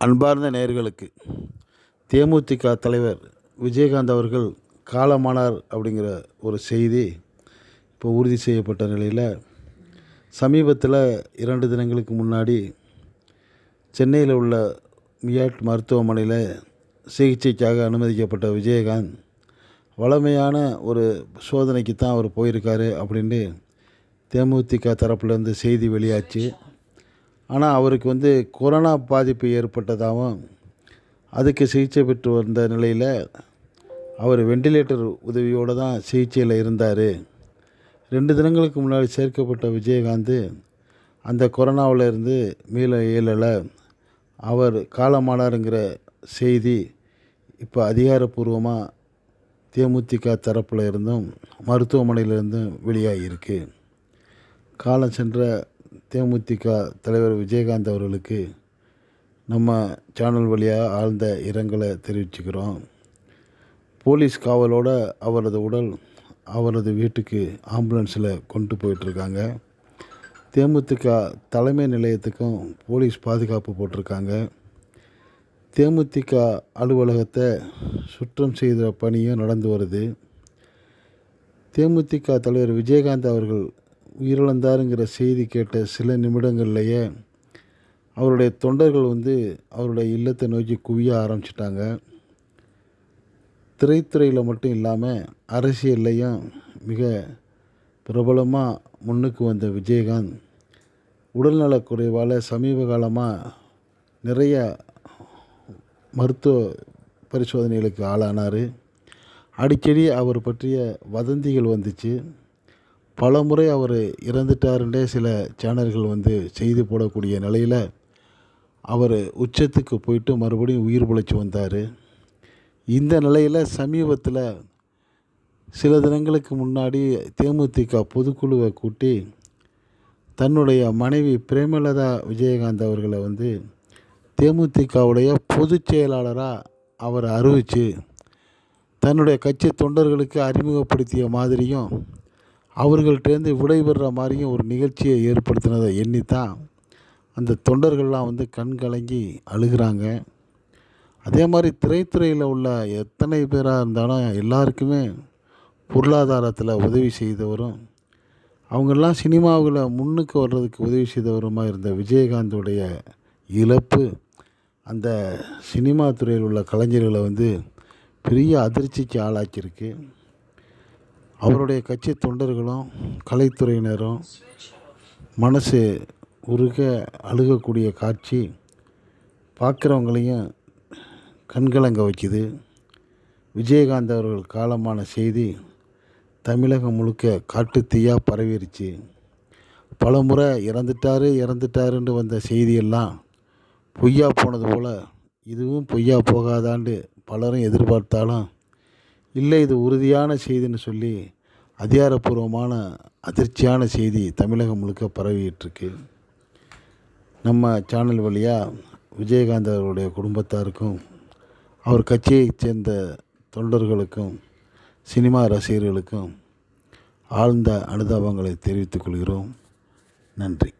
அன்பார்ந்த நேயர்களுக்கு தேமுதிக தலைவர் விஜயகாந்த் அவர்கள் காலமானார் அப்படிங்கிற ஒரு செய்தி இப்போ உறுதி செய்யப்பட்ட நிலையில் சமீபத்தில் இரண்டு தினங்களுக்கு முன்னாடி சென்னையில் உள்ள மியாட் மருத்துவமனையில் சிகிச்சைக்காக அனுமதிக்கப்பட்ட விஜயகாந்த் வழமையான ஒரு சோதனைக்கு தான் அவர் போயிருக்காரு அப்படின்ட்டு தேமுதிக தரப்புலேருந்து செய்தி வெளியாச்சு. ஆனால் அவருக்கு வந்து கொரோனா பாதிப்பு ஏற்பட்டதாகவும் அதுக்கு சிகிச்சை பெற்று வந்த நிலையில் அவர் வெண்டிலேட்டர் உதவியோடு தான் சிகிச்சையில் இருந்தார். ரெண்டு தினங்களுக்கு முன்னாடி சேர்க்கப்பட்ட விஜயகாந்த் அந்த கொரோனாவில் இருந்து மீள இயலலை அவர் காலமானாருங்கிற செய்தி இப்போ அதிகாரப்பூர்வமாக தேமுதிக தரப்பில் இருந்தும் மருத்துவமனையிலிருந்தும் வெளியாகியிருக்கு. காலம் சென்ற தேமுதிக தலைவர் விஜயகாந்த் அவர்களுக்கு நம்ம சேனல் வழியாக ஆழ்ந்த இரங்கலை தெரிவிச்சுக்கிறோம். போலீஸ் காவலோடு அவரது உடல் அவரது வீட்டுக்கு ஆம்புலன்ஸில் கொண்டு போயிட்டுருக்காங்க. தேமுதிக தலைமை நிலையத்துக்கும் போலீஸ் பாதுகாப்பு போட்டிருக்காங்க. தேமுதிக அலுவலகத்தை சுற்றம் செய்த பணியும் நடந்து வருது. தேமுதிக தலைவர் விஜயகாந்த் அவர்கள் உயிரிழந்தாருங்கிற செய்தி கேட்ட சில நிமிடங்கள்லேயே அவருடைய தொண்டர்கள் வந்து அவருடைய இல்லத்தை நோக்கி குவிய ஆரம்பிச்சிட்டாங்க. திரைத்துறையில் மட்டும் இல்லாமல் அரசியல்லையும் மிக பிரபலமாக முன்னுக்கு வந்த விஜயகாந்த். உடல்நலக் குறைவால் சமீப காலமாக நிறைய மருத்துவ பரிசோதனைகளுக்கு ஆளானார். அடிக்கடி அவர் பற்றிய வதந்திகள் வந்துச்சு. பல முறை அவர் இறந்துட்டாருன்றே சில சேனல்கள் வந்து செய்தி போடக்கூடிய நிலையில் அவர் உச்சத்துக்கு போயிட்டு மறுபடியும் உயிர் பிழைச்சி வந்தார். இந்த நிலையில் சமீபத்தில் சில தினங்களுக்கு முன்னாடி தேமுதிக பொதுக்குழுவை கூட்டி தன்னுடைய மனைவி பிரேமலதா விஜயகாந்த் அவர்களை வந்து தேமுதிகவுடைய பொதுச் செயலாளராக அவர் அறிவித்து தன்னுடைய கட்சி தொண்டர்களுக்கு அறிமுகப்படுத்திய மாதிரியும் அவர்கள்ட்டேருந்து விடைபெறுற மாதிரியும் ஒரு நிகழ்ச்சியை ஏற்படுத்தினதை எண்ணித்தான் அந்த தொண்டர்கள்லாம் வந்து கண் கலங்கி அழுகிறாங்க. அதே மாதிரி திரைத்துறையில் உள்ள எத்தனை பேராக இருந்தாலும் எல்லாருக்குமே பொருளாதாரத்தில் உதவி செய்தவரும் அவங்கெல்லாம் சினிமாவில் முன்னுக்கு வர்றதுக்கு உதவி செய்தவருமா இருந்த விஜயகாந்தோடைய இழப்பு அந்த சினிமா துறையில் உள்ள கலைஞர்களை வந்து பெரிய அதிர்ச்சிக்கு ஆளாக்கியிருக்கு. அவருடைய கட்சி தொண்டர்களும் கலைத்துறையினரும் மனசு உருக அழுகக்கூடிய காட்சி பார்க்குறவங்களையும் கண்கலங்க வைக்குது. விஜயகாந்த் அவர்கள் காலமான செய்தி தமிழகம் முழுக்க காட்டுத்தீயாக பரவிருச்சு. பல முறை இறந்துட்டாரு இறந்துட்டாருன்னு வந்த செய்தியெல்லாம் பொய்யா போனது போல் இதுவும் பொய்யா போகாதாண்டு பலரும் எதிர்பார்த்தாலும் இல்லை இது உறுதியான செய்தின்னு சொல்லி அதிகாரப்பூர்வமான அதிர்ச்சியான செய்தி தமிழகம் முழுக்க பரவிட்டுருக்கு நம்ம சேனல் வழியாக விஜயகாந்த் அவருடைய குடும்பத்தாருக்கும் அவர் கட்சியைச் சேர்ந்த தொண்டர்களுக்கும் சினிமா ரசிகர்களுக்கும் ஆழ்ந்த அனுதாபங்களை தெரிவித்துக் கொள்கிறோம். நன்றி.